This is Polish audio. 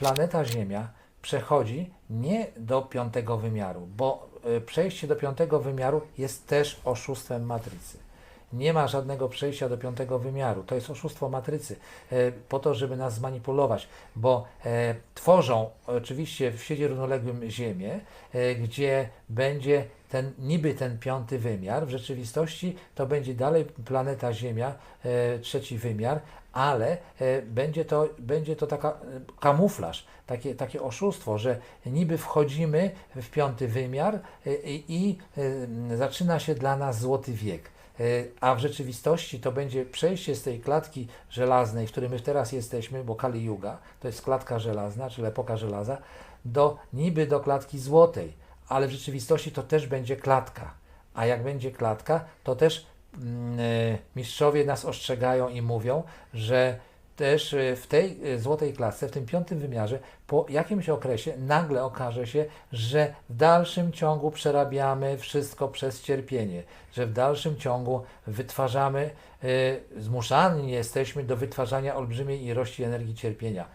planeta Ziemia przechodzi nie do piątego wymiaru, bo e, przejście do piątego wymiaru jest też oszustwem matrycy. Nie ma żadnego przejścia do piątego wymiaru. To jest oszustwo matrycy, e, po to, żeby nas zmanipulować, bo e, tworzą oczywiście w świecie równoległym Ziemię, e, gdzie będzie ten niby ten piąty wymiar, w rzeczywistości to będzie dalej planeta Ziemia, trzeci wymiar, ale będzie to, będzie to taka kamuflaż, takie, takie oszustwo, że niby wchodzimy w piąty wymiar i, i zaczyna się dla nas złoty wiek. E, A w rzeczywistości to będzie przejście z tej klatki żelaznej, w której my teraz jesteśmy, bo Kali Yuga to jest klatka żelazna, czyli epoka żelaza, do niby do klatki złotej, ale w rzeczywistości to też będzie klatka. A jak będzie klatka, to też mm, e, mistrzowie nas ostrzegają i mówią, że też e, w tej e, złotej klatce, w tym piątym wymiarze, po jakimś okresie nagle okaże się, że w dalszym ciągu przerabiamy wszystko przez cierpienie, że w dalszym ciągu wytwarzamy, e, zmuszani jesteśmy do wytwarzania olbrzymiej ilości energii cierpienia.